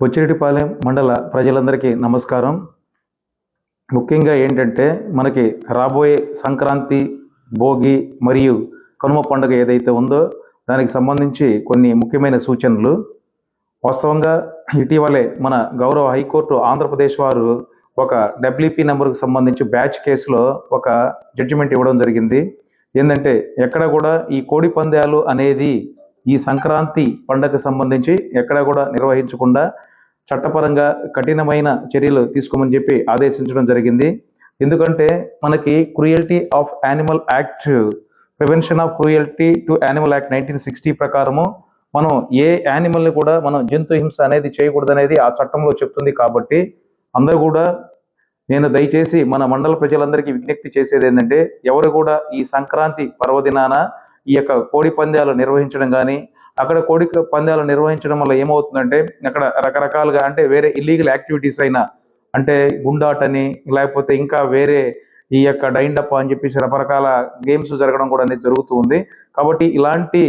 బొచ్చిరెడ్డిపాలెం మండల ప్రజలందరికీ నమస్కారం. ముఖ్యంగా ఏంటంటే మనకి రాబోయే సంక్రాంతి భోగి మరియు కనుమ పండుగ ఏదైతే ఉందో దానికి సంబంధించి కొన్ని ముఖ్యమైన సూచనలు. వాస్తవంగా ఇటీవలే మన గౌరవ హైకోర్టు ఆంధ్రప్రదేశ్ వారు ఒక డబ్ల్యూపీ నెంబర్కు సంబంధించి బ్యాచ్ కేసులో ఒక జడ్జిమెంట్ ఇవ్వడం జరిగింది. ఏంటంటే ఎక్కడ కూడా ఈ కోడి పందాలు అనేది ఈ సంక్రాంతి పండగకు సంబంధించి ఎక్కడ కూడా నిర్వహించకుండా చట్టపరంగా కఠినమైన చర్యలు తీసుకోమని చెప్పి ఆదేశించడం జరిగింది. ఎందుకంటే మనకి cruelty of animal act prevention of cruelty to animal act nineteen sixty ప్రకారము మనం ఏ యానిమల్ని కూడా మనం జంతు హింస అనేది చేయకూడదు అనేది ఆ చట్టంలో చెప్తుంది కాబట్టి అందరూ కూడా నేను దయచేసి మన మండల ప్రజలందరికీ విజ్ఞప్తి చేసేది ఏంటంటే ఎవరు కూడా ఈ సంక్రాంతి పర్వదినాన ఈ యొక్క కోడి పందాలు నిర్వహించడం కానీ అక్కడ కోడి పందాలు నిర్వహించడం వల్ల ఏమవుతుందంటే అక్కడ రకరకాలుగా అంటే వేరే ఇల్లీగల్ యాక్టివిటీస్ అయినా అంటే గుండాటని లేకపోతే ఇంకా వేరే ఈ యొక్క డైండప్ అని చెప్పేసి రకరకాల గేమ్స్ జరగడం కూడా అనేది జరుగుతూ ఉంది. కాబట్టి ఇలాంటి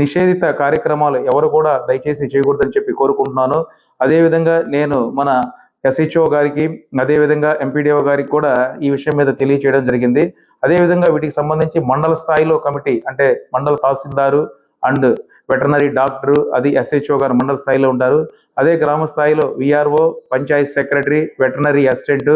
నిషేధిత కార్యక్రమాలు ఎవరు కూడా దయచేసి చేయకూడదని చెప్పి కోరుకుంటున్నాను. అదేవిధంగా నేను మన ఎస్హెచ్ఓ గారికి అదేవిధంగా ఎంపీడీఓ గారికి కూడా ఈ విషయం మీద తెలియచేయడం జరిగింది. అదేవిధంగా వీటికి సంబంధించి మండల స్థాయిలో కమిటీ అంటే మండల తహసీల్దారు అండ్ వెటర్నరీ డాక్టర్ అది ఎస్హెచ్ఓ గారు మండల స్థాయిలో ఉంటారు. అదే గ్రామ స్థాయిలో VRO panchayat secretary veterinary assistant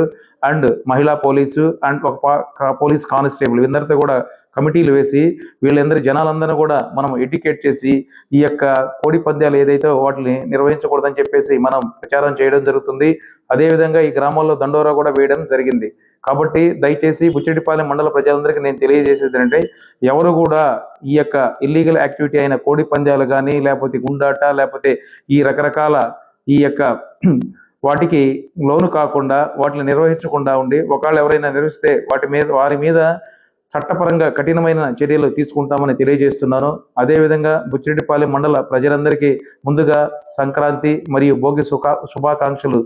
and మహిళా పోలీసు అండ్ ఒక పోలీస్ కానిస్టేబుల్. వీళ్ళందరితో కూడా కమిటీలు వేసి వీళ్ళందరి జనాలందరూ కూడా మనం ఎడ్యుకేట్ చేసి ఈ యొక్క కోడి పంద్యాలు ఏదైతే వాటిని నిర్వహించకూడదని చెప్పేసి మనం ప్రచారం చేయడం జరుగుతుంది. అదేవిధంగా ఈ గ్రామాల్లో దండోరా కూడా వేయడం జరిగింది. కాబట్టి దయచేసి బుచ్చిరెడ్డిపాలెం మండల ప్రజలందరికీ నేను తెలియజేసేది ఏంటంటే ఎవరు కూడా ఈ యొక్క ఇల్లీగల్ యాక్టివిటీ అయిన కోడి పందాలు కానీ లేకపోతే గుండాట లేకపోతే ఈ రకరకాల ఈ యొక్క వాటికి లోను కాకుండా వాటిని నిర్వహించకుండా ఉండి ఒకవేళ ఎవరైనా నిర్వహిస్తే వాటి మీద వారి మీద చట్టపరంగా కఠినమైన చర్యలు తీసుకుంటామని తెలియజేస్తున్నాను అదేవిధంగా బుచ్చిరెడ్డిపాలెం మండల ప్రజలందరికీ ముందుగా సంక్రాంతి మరియు భోగి సుఖ శుభాకాంక్షలు